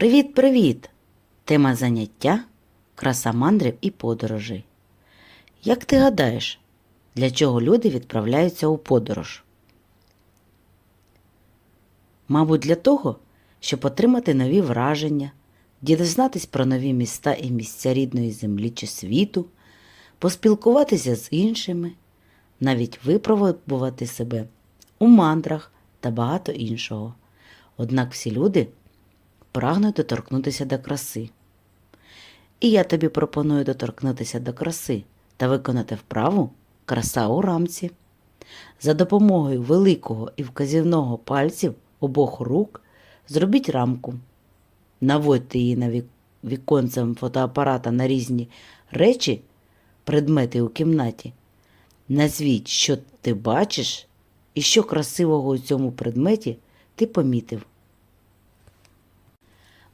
Привіт-привіт! Тема заняття краса мандрів і подорожей. Як ти гадаєш, для чого люди відправляються у подорож? Мабуть, для того, щоб отримати нові враження, дізнатись про нові міста і місця рідної землі чи світу, поспілкуватися з іншими, навіть випробувати себе у мандрах та багато іншого. Однак всі люди прагнуть доторкнутися до краси. І я тобі пропоную доторкнутися до краси та виконати вправу краса у рамці. За допомогою великого і вказівного пальців обох рук зробіть рамку. Наводьте її на віконцем фотоапарата на різні речі, предмети у кімнаті. Назвіть, що ти бачиш і що красивого у цьому предметі ти помітив.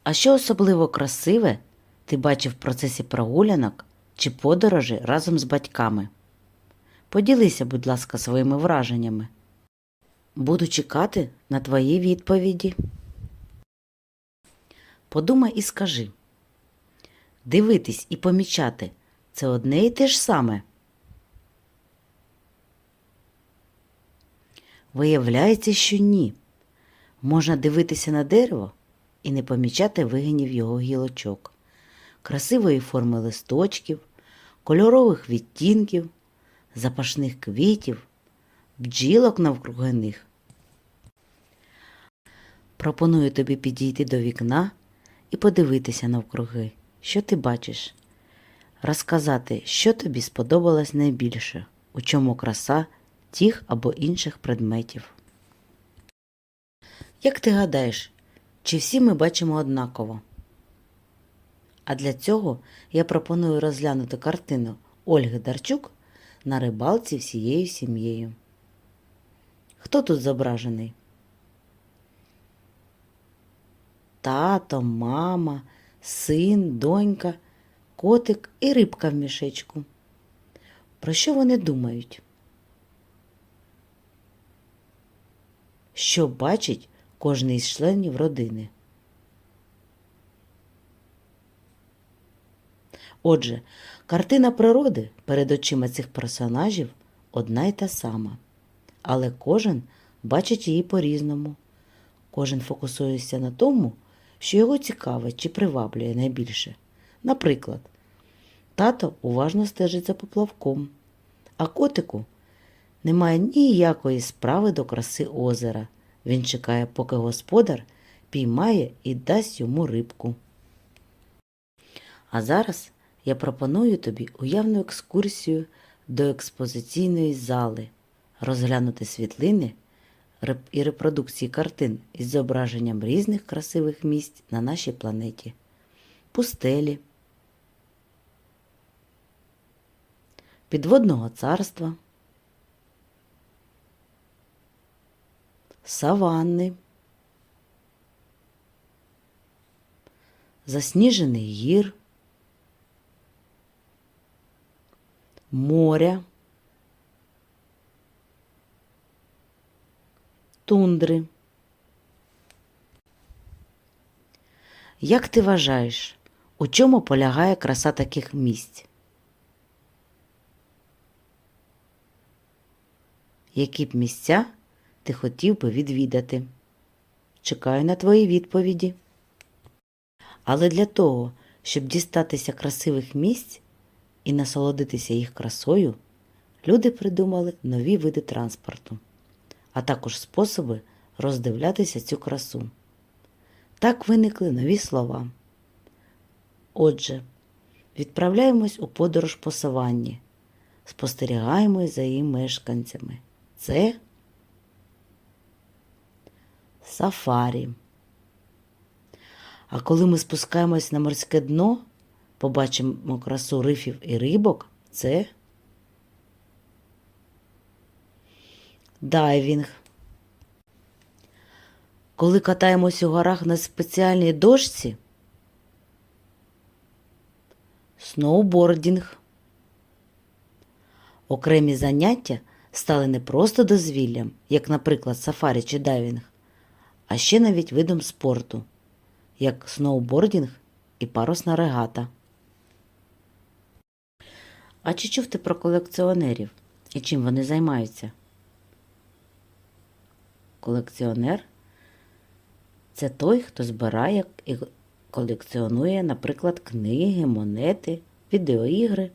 А що особливо красиве ти бачив в процесі прогулянок чи подорожі разом з батьками? Поділися, будь ласка, своїми враженнями. Буду чекати на твої відповіді. Подумай і скажи. Дивитись і помічати це одне і те ж саме. Виявляється, що ні. Можна дивитися на дерево і не помічати вигинів його гілочок, красивої форми листочків, кольорових відтінків, запашних квітів, бджілок навкруги них. Пропоную тобі підійти до вікна і подивитися навкруги, що ти бачиш, розказати, що тобі сподобалось найбільше, у чому краса тих або інших предметів. Як ти гадаєш, чи всі ми бачимо однаково? А для цього я пропоную розглянути картину Ольги Дарчук на рибалці всією сім'єю. Хто тут зображений? Тато, мама, син, донька, котик і рибка в мішечку. Про що вони думають? Що бачить кожен із членів родини? Отже, картина природи перед очима цих персонажів одна й та сама, але кожен бачить її по-різному. Кожен фокусується на тому, що його цікавить чи приваблює найбільше. Наприклад, тато уважно стежить за поплавком, а котику немає ніякої справи до краси озера. Він чекає, поки господар піймає і дасть йому рибку. А зараз я пропоную тобі уявну екскурсію до експозиційної зали, розглянути світлини і репродукції картин із зображенням різних красивих місць на нашій планеті, пустелі, підводного царства, саванни, засніжених гір, моря, тундри. Як ти вважаєш, у чому полягає краса таких місць? Які б місця ти хотів би відвідати? Чекаю на твої відповіді. Але для того, щоб дістатися красивих місць і насолодитися їх красою, люди придумали нові види транспорту, а також способи роздивлятися цю красу. Так виникли нові слова. Отже, відправляємось у подорож по саванні, спостерігаємо за її мешканцями. Це сафарі. А коли ми спускаємось на морське дно, побачимо красу рифів і рибок, це дайвінг. Коли катаємось у горах на спеціальній дошці, сноубордінг. Окремі заняття стали не просто дозвіллям, як, наприклад, сафарі чи дайвінг, а ще навіть видом спорту. як сноубордінг і парусна регата. А чи чув ти про колекціонерів і чим вони займаються? Колекціонер це той, хто збирає і колекціонує, наприклад, книги, монети, відеоігри.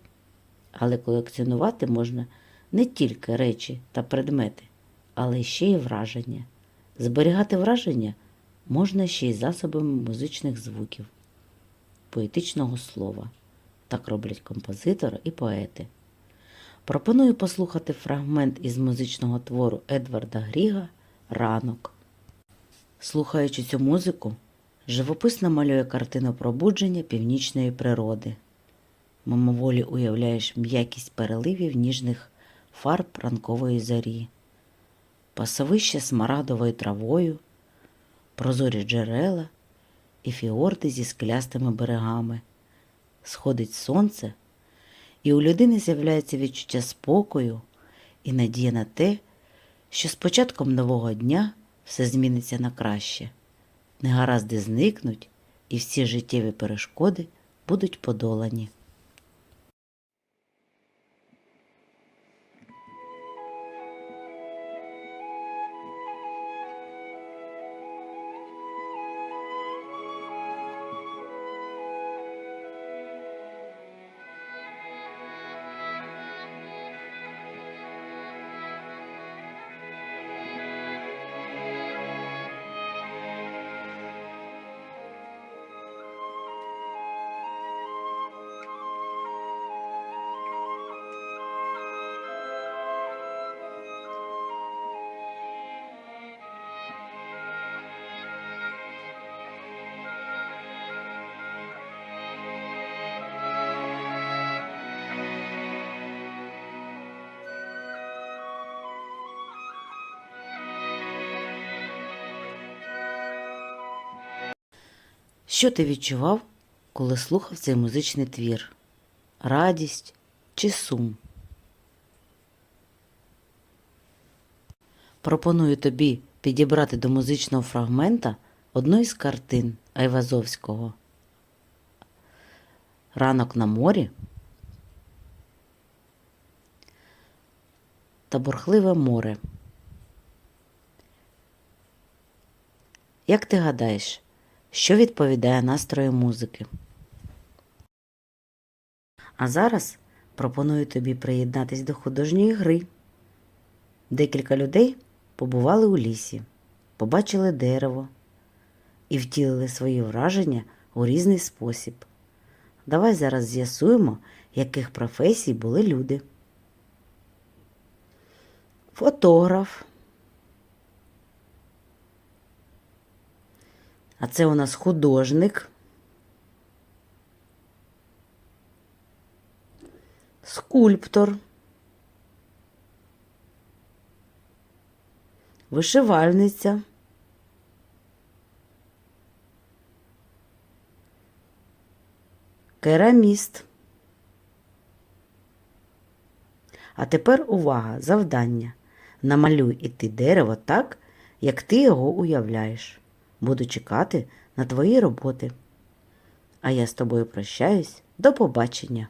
Але колекціонувати можна не тільки речі та предмети, але ще й враження. Зберігати враження можна ще й засобами музичних звуків, поетичного слова. Так роблять композитори і поети. Пропоную послухати фрагмент із музичного твору Едварда Гріга Ранок. Слухаючи цю музику, живописно малює картину пробудження північної природи. Мимоволі уявляєш м'якість переливів ніжних фарб ранкової зорі, пасовище смарагдовою травою, прозорі джерела і фіорди зі склястими берегами. Сходить сонце, і у людини з'являється відчуття спокою і надія на те, що з початком нового дня все зміниться на краще. Негаразди зникнуть, і всі життєві перешкоди будуть подолані. Що ти відчував, коли слухав цей музичний твір? Радість чи сум? Пропоную тобі підібрати до музичного фрагмента одну із картин Айвазовського. Ранок на морі та бурхливе море. Як ти гадаєш, що відповідає настрою музики? А зараз пропоную тобі приєднатись до художньої гри. Декілька людей побували у лісі, побачили дерево і втілили свої враження у різний спосіб. Давай зараз з'ясуємо, яких професій були люди. Фотограф. А це у нас художник. Скульптор. Вишивальниця. Кераміст. А тепер увага, завдання. Намалюй іти дерево так, як ти його уявляєш. Буду чекати на твої роботи. А я з тобою прощаюсь. До побачення.